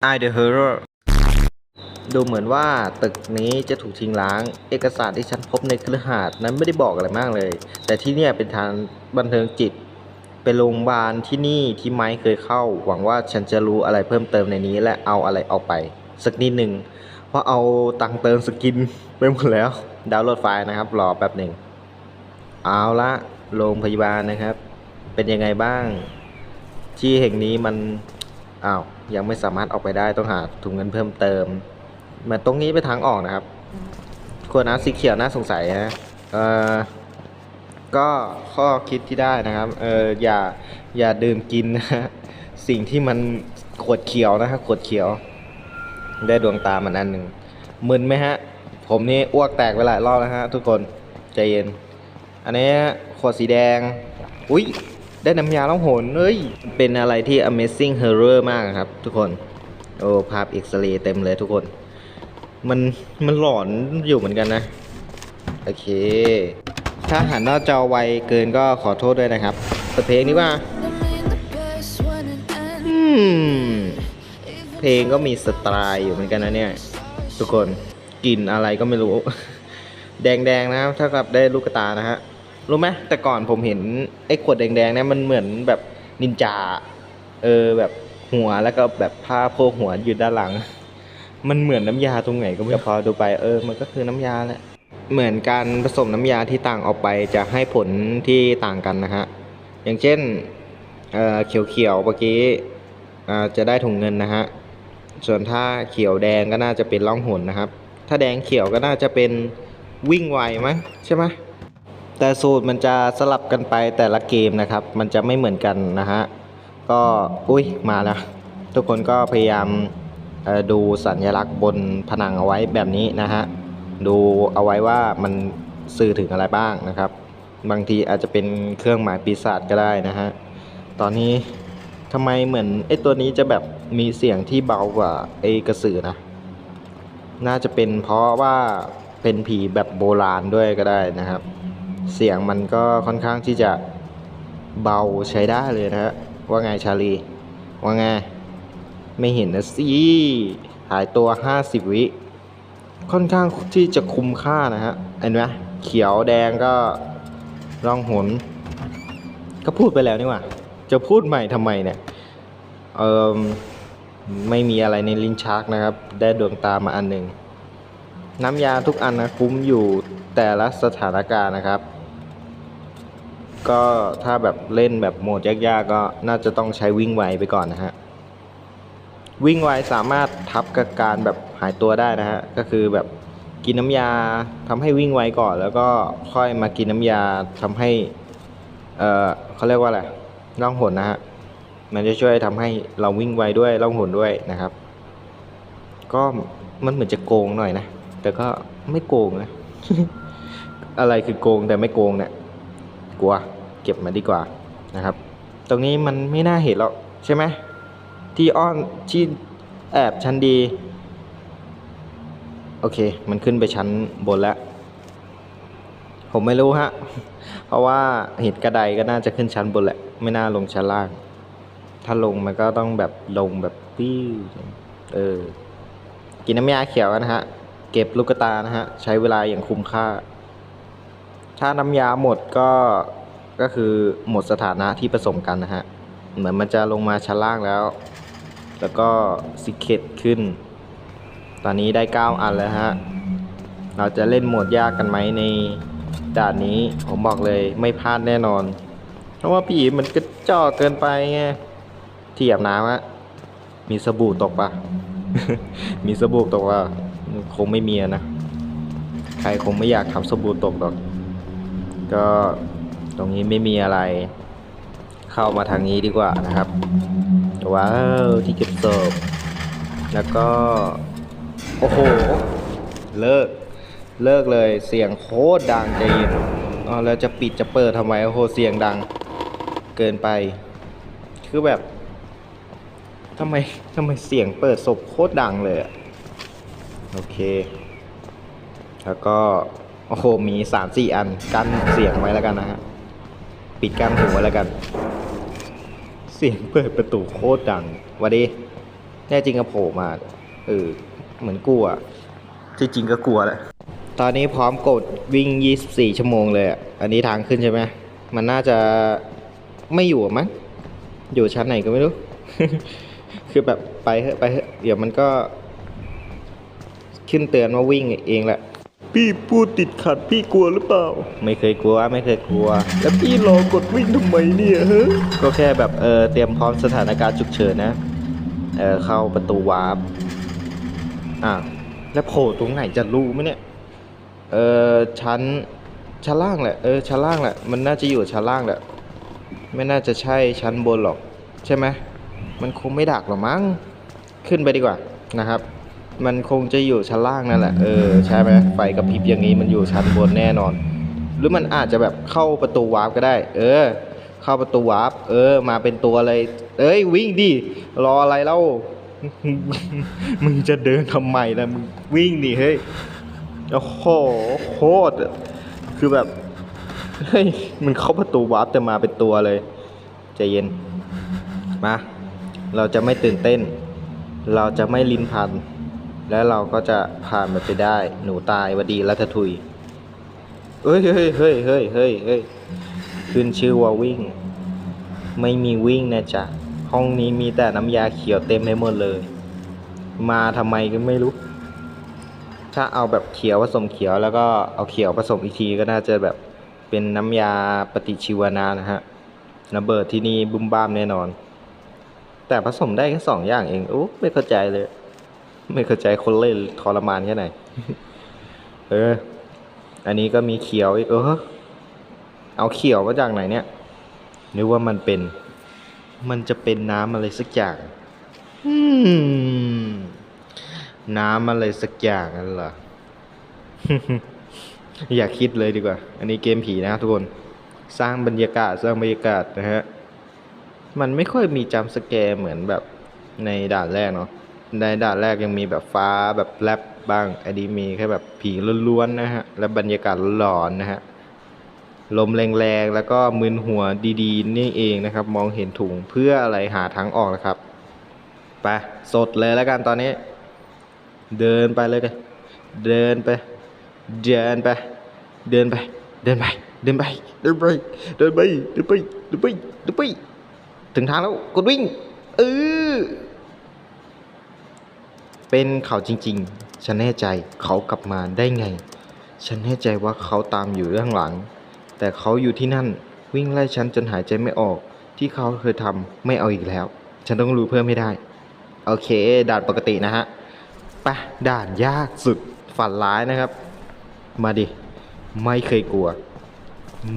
I the Hero ดูเหมือนว่าตึกนี้จะถูกทิ้งร้าง เอกสารที่ฉันพบในคฤหาสน์นั้นไม่ได้บอกอะไรมากเลย แต่ที่เนี่ยเป็นทางบันเทิงจิต เป็นโรงพยาบาลที่นี่ที่ไม้เคยเข้า หวังว่าฉันจะรู้อะไรเพิ่มเติมในนี้ และเอาอะไรออกไป สักนิดหนึ่ง เพราะเอาตังเติมสกินไปหมดแล้ว ดาวน์โหลดไฟล์นะครับ รอแป๊บหนึ่ง เอาละโรงพยาบาลนะครับ เป็นยังไงบ้าง ที่แห่งนี้มัน อ้าว ยังไม่สามารถออกไปได้ต้องหาถุงเงินเพิ่มเติมเหมือนตรงนี้เป็นทางออกนะครับขวดน้ำสีเขียวน่าสงสัยฮะเอ่อก็ข้อคิดที่ได้นะครับเอออย่าอย่าดื่มกินนะฮะสิ่งที่มันขวดเขียวนะครับขวดเขียว ได้ดวงตามันอันหนึ่งมึนไหมฮะ ผมนี่อ้วกแตกไปหลายรอบแล้วฮะทุกคนใจเย็น อันนี้ขวดสีแดง อุ้ย ได้น้ำยาล่องหนเอ้ย เป็นอะไรที่ amazing horror มากครับทุกคน โอ้ภาพเอ็กซเรย์เต็มเลยทุกคน มันมันหลอนอยู่เหมือนกันนะ โอเค ถ้าหันหน้าจอไวเกินก็ขอโทษด้วยนะครับเปิดเพลงนี้ว่าเพลงก็มีสไตล์อยู่เหมือนกันนะเนี่ย ทุกคนกลิ่นอะไรก็ไม่รู้ แดงๆนะครับเท่ากับได้ลูกตานะฮะ รู้ไหมแต่ก่อนผมเห็นไอ้ขวดแดงๆเนี่ยมันเหมือนแบบนินจา เออแบบหัวแล้วก็แบบผ้าโพกหัวอยู่ด้านหลัง มันเหมือนน้ำยาตรงไหนก็ไม่รู้พอดูไปเออมันก็คือน้ำยาแหละเหมือนการผสมน้ำยาที่ต่างออกไปจะให้ผลที่ต่างกันนะฮะอย่างเช่นเอ่อเขียวๆเมื่อกี้อ่าจะได้ถุงเงินนะฮะส่วนถ้าเขียวแดงก็น่าจะเป็นล่องหนนะครับ ถ้าแดงเขียวก็น่าจะเป็นวิ่งไวมั้งใช่ไหม แต่สูตรมันจะสลับกันไปแต่ละเกมนะครับ มันจะไม่เหมือนกันนะฮะ ก็อุ้ยมาแล้ว ทุกคนก็พยายามดูสัญลักษณ์บนผนังเอาไว้แบบนี้นะฮะ ดูเอาไว้ว่ามันสื่อถึงอะไรบ้างนะครับ บางทีอาจจะเป็นเครื่องหมายปีศาจก็ได้นะฮะ ตอนนี้ทำไมเหมือนไอ้ตัวนี้จะแบบมีเสียงที่เบากว่าไอ้กระสือนะ น่าจะเป็นเพราะว่าเป็นผีแบบโบราณด้วยก็ได้นะครับ เสียงมันก็ค่อนข้างที่จะเบาใช้ได้เลยนะฮะว่าไงชาลี ว่าไง ไม่เห็นนะสิหายตัว 50 วิ ค่อนข้างที่จะคุ้มค่านะฮะเห็นไหมเขียวแดงก็ร่องหน ก็พูดไปแล้วนี่ว่า จะพูดใหม่ทำไมเนี่ยเออไม่มีอะไรในลิ้นชักนะครับ ได้ดวงตามาอันหนึ่งน้ำยาทุกอันนะคุ้มอยู่แต่ละสถานการณ์นะครับ ก็ถ้าแบบเล่นแบบโหมดยากๆก็น่าจะต้องใช้วิ่งไวไปก่อนนะฮะ วิ่งไวสามารถทับกับการแบบหายตัวได้นะฮะ ก็คือแบบกินน้ำยาทำให้วิ่งไวก่อน แล้วก็ค่อยมากินน้ำยาทำให้ เออเขาเรียกว่าอะไรล่องหนนะฮะ มันจะช่วยทำให้เราวิ่งไวด้วยล่องหนด้วยนะครับ ก็มันเหมือนจะโกงหน่อยนะ แต่ก็ไม่โกงนะ อะไรคือโกงแต่ไม่โกงเนี่ย กลัว เก็บมาดีกว่านะครับ ตรงนี้มันไม่น่าเห็นหรอกใช่ไหมที่อ้อนที่แอบชั้นดี โอเค มันขึ้นไปชั้นบนแล้ว ผมไม่รู้ฮะ เพราะว่าเห็นกระไดก็น่าจะขึ้นชั้นบนแหละ ไม่น่าลงชั้นล่าง ถ้าลงมันก็ต้องแบบลงแบบปิ้วเออ กินน้ำยาเขียวกันนะฮะ เก็บลูกตานะฮะ ใช้เวลาอย่างคุ้มค่า ถ้าน้ำยาหมดก็ก็คือหมดสถานะที่ผสมกันนะฮะ เหมือนมันจะลงมาชั้นล่างแล้ว แล้วก็สิเคตขึ้น ตอนนี้ได้ 9 อันแล้วฮะ เราจะเล่นโหมดยากกันไหมในด่านนี้ผมบอกเลยไม่พลาดแน่นอน เพราะว่าผีมันกระจอเกินไปไงที่อาบน้ำอะมีสบู่ตกปะมีสบู่ตกปะคงไม่มีนะ ใครคงไม่อยากทำสบู่ตกหรอก ก็ตรงนี้ไม่มีอะไร เข้ามาทางนี้ดีกว่านะครับว้าวที่เก็บศพแล้วก็ โอ้โห เลิก เลิกเลยเสียงโคตรดังใจเย็นอ๋อแล้วจะปิดจะเปิดทำไมโอ้โหเสียงดัง เกินไป คือแบบทำไมทำไมเสียงเปิดศพโคตรดังเลยอะโอเค แล้วก็ โอ้โห มีสามสี่อัน กั้นเสียงไว้แล้วกันนะฮะ ปิดกั้นหูไว้แล้วกัน เสียงเปิดประตูโคตรดังหวัสดี แน่จริงก็โผล่มา เออ เหมือนกลัว จริงๆก็กลัวแหละ ตอนนี้พร้อมกดวิ่ง 24 ชั่วโมงเลยอะ อันนี้ทางขึ้นใช่ไหม มันน่าจะไม่อยู่มั้ง อยู่ชั้นไหนก็ไม่รู้ คือแบบไปเถอะไปเถอะเดี๋ยวมันก็ขึ้นเตือนว่าวิ่งเองแหละ พี่พูดติดขัดพี่กลัวหรือเปล่า ไม่เคยกลัวไม่เคยกลัว แล้วพี่รอกดวิ่งทำไมเนี่ยฮะก็แค่แบบเออเตรียมพร้อมสถานการณ์ฉุกเฉินนะ เออเข้าประตูวาร์ปอะแล้วโผล่ตรงไหนจะรู้ไหมเนี่ย เออชั้นชั้นล่างแหละเออชั้นล่างแหละมันน่าจะอยู่ชั้นล่างแหละไม่น่าจะใช่ชั้นบนหรอก ใช่ไหมมันคงไม่ดักหรอกมั้งขึ้นไปดีกว่านะครับ มันคงจะอยู่ชั้นล่างนั่นแหละ เออใช่ไหมไฟกระพริบอย่างนี้มันอยู่ชั้นบนแน่นอน หรือมันอาจจะแบบเข้าประตูวาร์ปก็ได้ เออ เข้าประตูวาร์ปเออ มาเป็นตัวเลยเอ้ยวิ่งดิรออะไรเล่า มึงจะเดินทำไมล่ะมึงวิ่งดิเฮ้ยโอ้โหโคตรคือแบบเฮ้ยมันเข้าประตูวาร์ปแต่มาเป็นตัวเลยใจเย็นมาเราจะไม่ตื่นเต้น เราจะไม่ลิ้นพัน และเราก็จะผ่านมันไปได้ หนูตายวดดีรัตทุยเฮ้ยเฮ้ยเฮ้ยเฮ้ยเฮ้ยเฮ้ยขึ้นชื่อว่าวิ่ง ไม่มีวิ่งนะจ๊ะ ห้องนี้มีแต่น้ำยาเขียวเต็มไปหมดเลย มาทำไมก็ไม่รู้ ถ้าเอาแบบเขียวผสมเขียวแล้วก็เอาเขียวผสมอีกทีก็น่าจะแบบเป็นน้ำยาปฏิชีวนะนะฮะระเบิดที่นี่บุ้มบ้ามแน่นอน แต่ผสมได้แค่สองอย่างเองโอ้ไม่เข้าใจเลย ไม่เข้าใจคนเล่นทรมานแค่ไหน เออ อันนี้ก็มีเขียวอีกเออ เอาเขียวมาจากไหนเนี่ย นึกว่ามันเป็น มันจะเป็นน้ำอะไรสักอย่างน้ำอะไรสักอย่างนั่นเหรอ อย่าคิดเลยดีกว่า อันนี้เกมผีนะทุกคน สร้างบรรยากาศสร้างบรรยากาศนะฮะ มันไม่ค่อยมีจัมสแกร์เหมือนแบบในด่านแรกเนาะ ในด่านแรกยังมีแบบฟ้าแบบแลบบ้าง อันนี้มีแค่แบบผีล้วนๆนะฮะ และบรรยากาศหลอนนะฮะ ลมแรงๆ แล้วก็มึนหัวดีๆ นี่เองนะครับ มองเห็นถุงเพื่ออะไรหาทางออกนะครับ ไป สดเลยแล้วกันตอนนี้ เดินไปเลยกันเดินไป เดินไป เดินไป เดินไป เดินไป เดินไป เดินไป เดินไป เดินไป เดินไป ถึงทางแล้ว กดวิ่ง เออ เป็นเขาจริงๆ ฉันแน่ใจเขากลับมาได้ไง ฉันแน่ใจว่าเขาตามอยู่เรื่องหลัง แต่เขาอยู่ที่นั่นวิ่งไล่ฉันจนหายใจไม่ออก ที่เขาเคยทำไม่เอาอีกแล้ว ฉันต้องรู้เพิ่มให้ได้ โอเค ด่านปกตินะฮะไปด่านยากสุดฝันร้ายนะครับ มาดิ ไม่เคยกลัว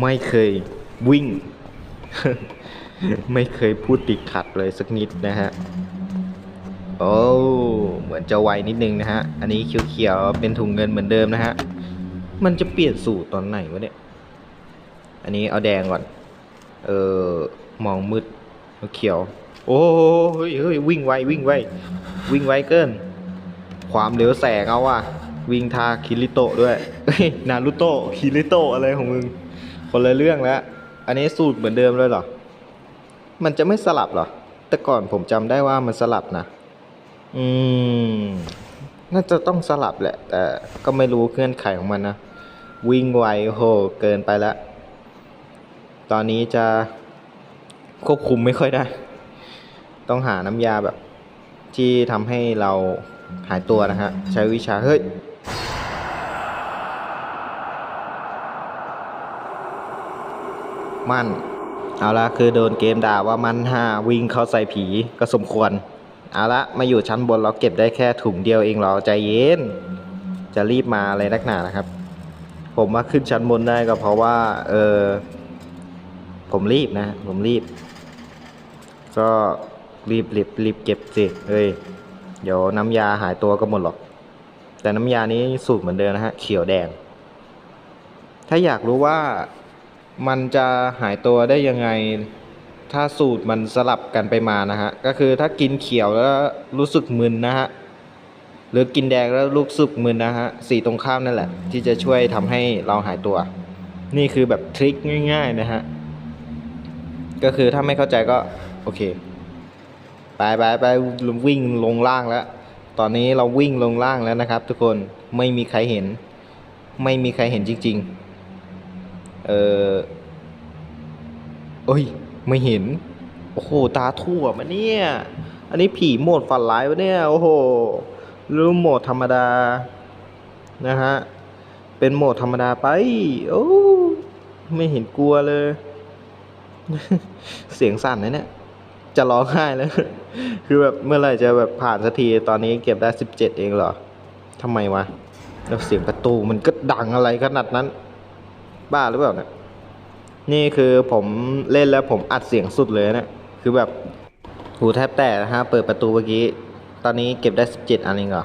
ไม่เคยวิ่ง ไม่เคยพูดติดขัดเลยสักนิดนะฮะ โอ้เหมือนจะไวนิดนึงนะฮะ อันนี้เขียวๆเป็นถุงเงินเหมือนเดิมนะฮะ มันจะเปลี่ยนสูตรตอนไหนวะเนี่ย อันนี้เอาแดงก่อน เออมองมืดเขียว โอ้เฮ้ยเฮ้ยวิ่งไววิ่งไววิ่งไวเกิน ความเร็วแสงเอาว่ะ วิ่งทาคิริโตะด้วยเฮ้ยนารุโตะคิริโตะอะไรของมึง คนละเรื่องแล้ว อันนี้สูตรเหมือนเดิมเลยเหรอ มันจะไม่สลับเหรอ แต่ก่อนผมจำได้ว่ามันสลับนะ อืม น่าจะต้องสลับแหละ แต่ก็ไม่รู้เงื่อนไขของมันนะ วิ่งไวโหเกินไปแล้วตอนนี้จะควบคุมไม่ค่อยได้ ต้องหาน้ำยาแบบ ที่ทำให้เราหายตัวนะฮะ ใช้วิชา เฮ้ยมัน เอาละคือโดนเกมด่าว่ามันห้าวิ่งเข้าใส่ผีก็สมควร เอาละมาอยู่ชั้นบนเราเก็บได้แค่ถุงเดียวเองเราใจเย็น จะรีบมาอะไรนักหนานะครับ ผมมาขึ้นชั้นบนได้ก็เพราะว่า เออผมรีบนะ ผมรีบ ก็รีบรีบรีบเก็บสิเฮ้ยเดี๋ยวน้ำยาหายตัวก็หมดหรอก แต่น้ำยานี้สูตรเหมือนเดิมนะฮะ เขียวแดง ถ้าอยากรู้ว่ามันจะหายตัวได้ยังไง ถ้าสูตรมันสลับกันไปมานะฮะ ก็คือถ้ากินเขียวแล้วรู้สึกมึนนะฮะ หรือกินแดงแล้วรู้สึกมึนนะฮะ สีตรงข้ามนั่นแหละ ที่จะช่วยทำให้เราหายตัว นี่คือแบบทริคง่าย ๆ นะฮะ ก็คือถ้าไม่เข้าใจก็ โอเค ไปไปไปวิ่งลงล่างแล้ว ตอนนี้เราวิ่งลงล่างแล้วนะครับ ทุกคน ไม่มีใครเห็น ไม่มีใครเห็นจริง ๆ เออเอ้ย ไม่เห็น โอ้โห ตาทั่วมาเนี่ย อันนี้ผีโหมดฝันร้ายวะเนี่ย โอ้โหรือโหมดธรรมดา นะฮะ เป็นโหมดธรรมดาไป โอ้ ไม่เห็นกลัวเลย เสียงสั่นนะเนี่ย จะร้องไห้แล้ว คือแบบเมื่อไหร่จะแบบผ่านสักที ตอนนี้เก็บได้สิบเจ็ดเองเหรอทำไมวะ แล้วเสียงประตูมันก็ดังอะไรขนาดนั้น บ้าหรือเปล่าเนี่ย นี่คือผมเล่นแล้วผมอัดเสียงสุดเลยนะคือแบบหูแทบแตกนะฮะ เปิดประตูเมื่อกี้ ตอนนี้เก็บได้สิบเจ็ดอันเองเหรอ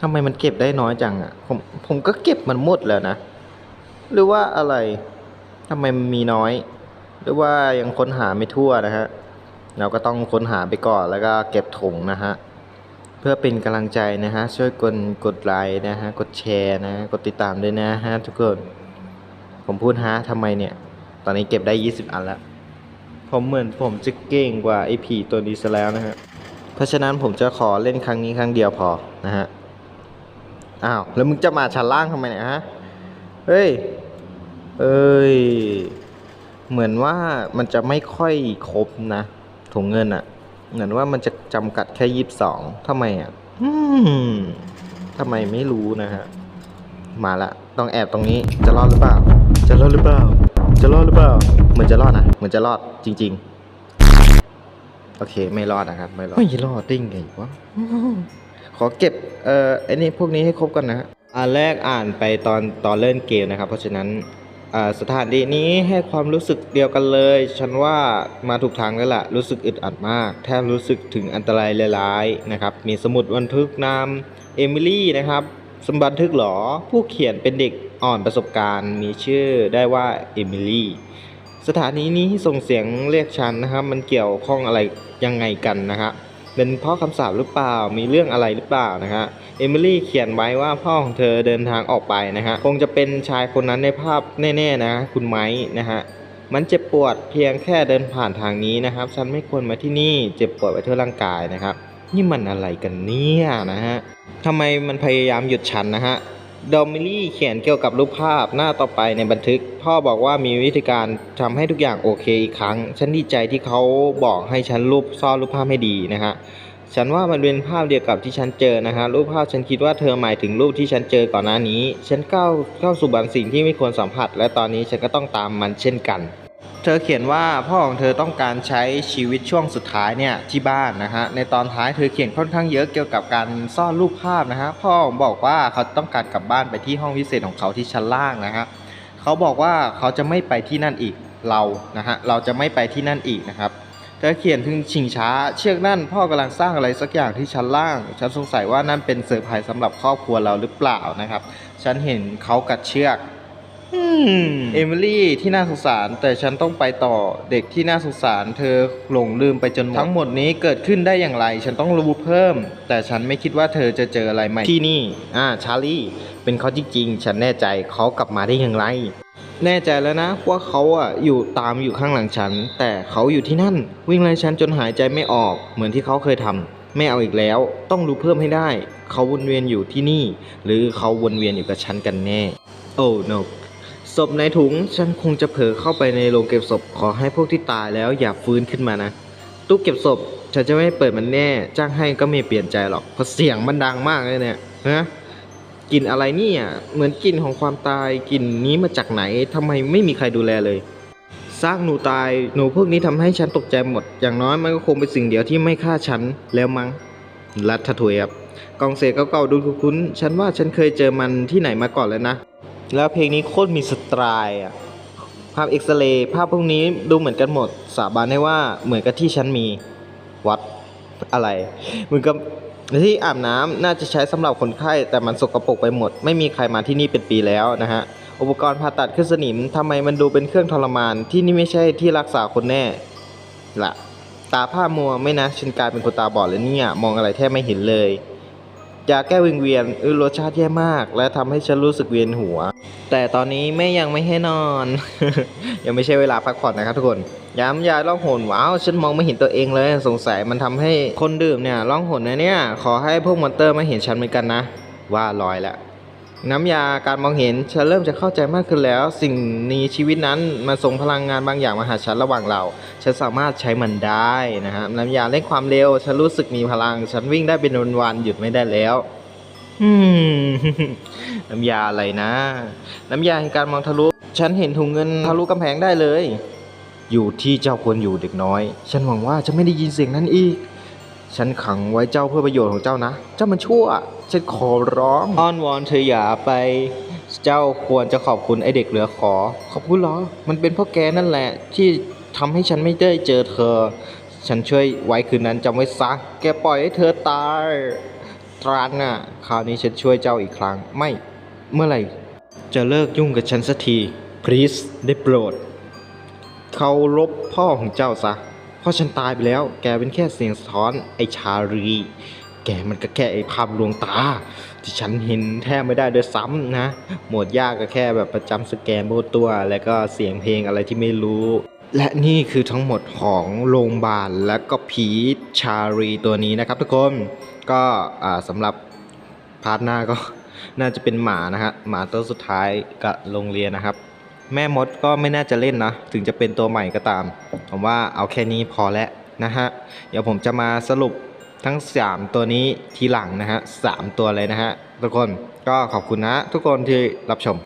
ทำไมมันเก็บได้น้อยจังอะ ผมผมก็เก็บมันหมดแล้วนะ หรือว่าอะไรทำไมมันมีน้อย หรือว่ายังค้นหาไม่ทั่วนะฮะ เราก็ต้องค้นหาไปก่อนแล้วก็เก็บถุงนะฮะ เพื่อเป็นกำลังใจนะฮะ ช่วยกดกดไลค์นะฮะ กดแชร์นะ กดติดตามด้วยนะฮะทุกคน ผมพูดฮะทำไมเนี่ย ตอนนี้เก็บได้ 20 อันแล้ว ผมเหมือนผมจะเก่งกว่าไอผีตัวนี้ซะแล้วนะฮะ เพราะฉะนั้นผมจะขอเล่นครั้งนี้ครั้งเดียวพอนะฮะ อ้าว แล้วมึงจะมาชั้นล่างทำไมเนี่ยฮะ เฮ้ย เอ้ย เหมือนว่ามันจะไม่ค่อยครบนะถุงเงินอะเหมือนว่ามันจะจำกัดแค่ยี่สิบสองทำไมอะทำไมไม่รู้นะฮะ มาละ ต้องแอบตรงนี้ จะรอดหรือเปล่า จะรอดหรือเปล่า จะรอดหรือเปล่าเหมือนจะรอดนะเหมือนจะรอดจริง ๆ โอเคไม่รอดนะครับ ไม่รอดไม่รอดได้ไงวะขอเก็บเอ่อไอ้นี่พวกนี้ให้ครบกันนะฮะอันแรกอ่านไปตอนตอนเล่นเกมนะครับ เพราะฉะนั้นอ่าสถานที่นี้ให้ความรู้สึกเดียวกันเลย ฉันว่ามาถูกทางแล้วล่ะ รู้สึกอึดอัดมาก แทบรู้สึกถึงอันตรายร้ายๆนะครับ มีสมุดบันทึกนามเอมิลี่นะครับ สมบันทึกเหรอ ผู้เขียนเป็นเด็กอ่อนประสบการณ์ มีชื่อได้ว่าเอมิลี่ สถานีนี้ส่งเสียงเรียกฉันนะครับ มันเกี่ยวข้องอะไรยังไงกันนะฮะเป็นเพราะคำสาปหรือเปล่า มีเรื่องอะไรหรือเปล่านะฮะ เอมิลี่เขียนไว้ว่าพ่อของเธอเดินทางออกไปนะฮะ คงจะเป็นชายคนนั้นในภาพแน่ๆนะ คุณไม้นะฮะ มันเจ็บปวดเพียงแค่เดินผ่านทางนี้นะครับ ฉันไม่ควรมาที่นี่ เจ็บปวดไปทั่วร่างกายนะครับ นี่มันอะไรกันเนี่ยนะฮะทำไมมันพยายามหยุดฉันนะฮะดอมมิลี่เขียนเกี่ยวกับรูปภาพหน้าต่อไปในบันทึก พ่อบอกว่ามีวิธีการทำให้ทุกอย่างโอเคอีกครั้ง ฉันดีใจที่เขาบอกให้ฉันรูปซ่อนรูปภาพให้ดีนะฮะฉันว่ามันเป็นภาพเดียวกับที่ฉันเจอนะฮะรูปภาพฉันคิดว่าเธอหมายถึงรูปที่ฉันเจอก่อนหน้านี้ ฉันก้าวเข้าสู่บางสิ่งที่ไม่ควรสัมผัส และตอนนี้ฉันก็ต้องตามมันเช่นกัน เธอเขียนว่าพ่อของเธอต้องการใช้ชีวิตช่วงสุดท้ายเนี่ยที่บ้านนะฮะในตอนท้ายเธอเขียนค่อนข้างเยอะเกี่ยวกับการซ่อนรูปภาพนะฮะพ่อบอกว่าเขาต้องการกลับบ้านไปที่ห้องพิเศษของเขาที่ชั้นล่างนะฮะเขาบอกว่าเขาจะไม่ไปที่นั่นอีกเรานะฮะเราจะไม่ไปที่นั่นอีกนะครับเธอเขียนถึงชิงช้า เชือกนั่นพ่อกำลังสร้างอะไรสักอย่างที่ชั้นล่าง ฉันสงสัยว่านั่นเป็นเซอร์ไพรส์สำหรับครอบครัวเราหรือเปล่านะครับ ฉันเห็นเขากัดเชือก เอมิลี่ที่น่าสงสาร แต่ฉันต้องไปต่อเด็กที่น่าสงสาร เธอหลงลืมไปจนหมดทั้งหมดนี้เกิดขึ้นได้อย่างไร ฉันต้องรู้เพิ่ม แต่ฉันไม่คิดว่าเธอจะเจออะไรใหม่ที่นี่อ่าชาลีเป็นเขาจริงๆ ฉันแน่ใจเขากลับมาได้อย่างไร แน่ใจแล้วนะว่าเขาอะอยู่ตามอยู่ข้างหลังฉัน แต่เขาอยู่ที่นั่น วิ่งไล่ฉันจนหายใจไม่ออก เหมือนที่เขาเคยทำไม่เอาอีกแล้ว ต้องรู้เพิ่มให้ได้ เขาวนเวียนอยู่ที่นี่ หรือเขาวนเวียนอยู่กับฉันกันแน่ โอ้ no ศพในถุงฉันคงจะเผลอเข้าไปในโรงเก็บศพขอให้พวกที่ตายแล้วอย่าฟื้นขึ้นมานะตู้เก็บศพฉันจะไม่เปิดมันแน่ จ้างให้ก็ไม่เปลี่ยนใจหรอกเพราะเสียงมันดังมากเลยเนี่ยฮะกลิ่นอะไรเนี่ย เหมือนกลิ่นของความตายกลิ่นนี้มาจากไหนทำไมไม่มีใครดูแลเลยสร้างหนูตายหนูพวกนี้ทำให้ฉันตกใจหมด อย่างน้อยมันก็คงเป็นสิ่งเดียวที่ไม่ฆ่าฉันแล้วมั้งรัฐถวยครับกองเศษเก่าๆดูคุ้นๆฉันว่าฉันเคยเจอมันที่ไหนมาก่อนแล้วนะ แล้วเพลงนี้โคตรมีสไตล์อะภาพเอ็กซเรย์ภาพพวกนี้ดูเหมือนกันหมด สาบานได้ว่าเหมือนกับที่ฉันมีวัดอะไร เหมือนกับที่อาบน้ำน่าจะใช้สำหรับคนไข้ แต่มันสกปรกไปหมด ไม่มีใครมาที่นี่เป็นปีแล้วนะฮะ อุปกรณ์ผ่าตัดขึ้นสนิมทำไมมันดูเป็นเครื่องทรมาน ที่นี่ไม่ใช่ที่รักษาคนแน่ละตาผ้ามัวไม่นะฉันกลายเป็นคนตาบอดแล้วเนี่ย มองอะไรแทบไม่เห็นเลย ยาแก้วิงเวียนเออรสชาติแย่มาก และทำให้ฉันรู้สึกเวียนหัว แต่ตอนนี้แม่ยังไม่ให้นอน ยังไม่ใช่เวลาพักผ่อนนะครับทุกคน ย้ำยาล่องหนว้าวฉันมองไม่เห็นตัวเองเลย สงสัยมันทำให้คนดื่มเนี่ยล่องหนนะเนี่ย ขอให้พวกมอนเตอร์มาเห็นฉันเหมือนกันนะ ว่าลอยแล้ว น้ำยาการมองเห็นฉันเริ่มจะเข้าใจมากขึ้นแล้ว สิ่งนี้ชีวิตนั้นมาส่งพลังงานบางอย่างมาหาฉันระหว่างเราฉันสามารถใช้มันได้นะฮะน้ำยาเร่งความเร็ว ฉันรู้สึกมีพลัง ฉันวิ่งได้เป็นวันๆหยุดไม่ได้แล้วอืมน้ำยาอะไรนะ น้ำยาแห่งการมองทะลุ ฉันเห็นถุงเงินทะลุกำแพงได้เลย อยู่ที่เจ้าควรอยู่เด็กน้อย ฉันหวังว่าจะไม่ได้ยินเสียงนั้นอีก ฉันขังไว้เจ้าเพื่อประโยชน์ของเจ้านะ เจ้ามันชั่ว ฉันขอร้องอ้อนวอนเธออย่าไป เจ้าควรจะขอบคุณไอเด็กเหลือขอ ขอบคุณเหรอ มันเป็นเพราะแกนั่นแหละ ที่ทำให้ฉันไม่ได้เจอเธอ ฉันช่วยไว้คืนนั้นจำไว้ซะ แกปล่อยให้เธอตายตรันน่ะ คราวนี้ฉันช่วยเจ้าอีกครั้ง ไม่ เมื่อไหร่ จะเลิกยุ่งกับฉันสักที please ได้โปรด เคารพพ่อของเจ้าซะ พราะฉันตายไปแล้ว แกเป็นแค่เสียงสะท้อนไอชารี แกมันก็แค่ไอภาพลวงตา ที่ฉันเห็นแทบไม่ได้ด้วยซ้ำนะ หมวดยากก็แค่แบบประจำสแกนโบตัว แล้วก็เสียงเพลงอะไรที่ไม่รู้ และนี่คือทั้งหมดของโรงพยาบาลและก็ผีชารีตัวนี้นะครับทุกคนก็อ่าสำหรับพาร์ทหน้าก็น่าจะเป็นหมานะฮะหมาตัวสุดท้ายกับโรงเรียนนะครับ แม่มดก็ไม่น่าจะเล่นนะ ถึงจะเป็นตัวใหม่ก็ตาม ผมว่าเอาแค่นี้พอแล้วนะฮะ เดี๋ยวผมจะมาสรุปทั้ง 3 ตัวนี้ทีหลังนะฮะสามตัวเลยนะฮะทุกคนก็ขอบคุณนะทุกคนที่รับชม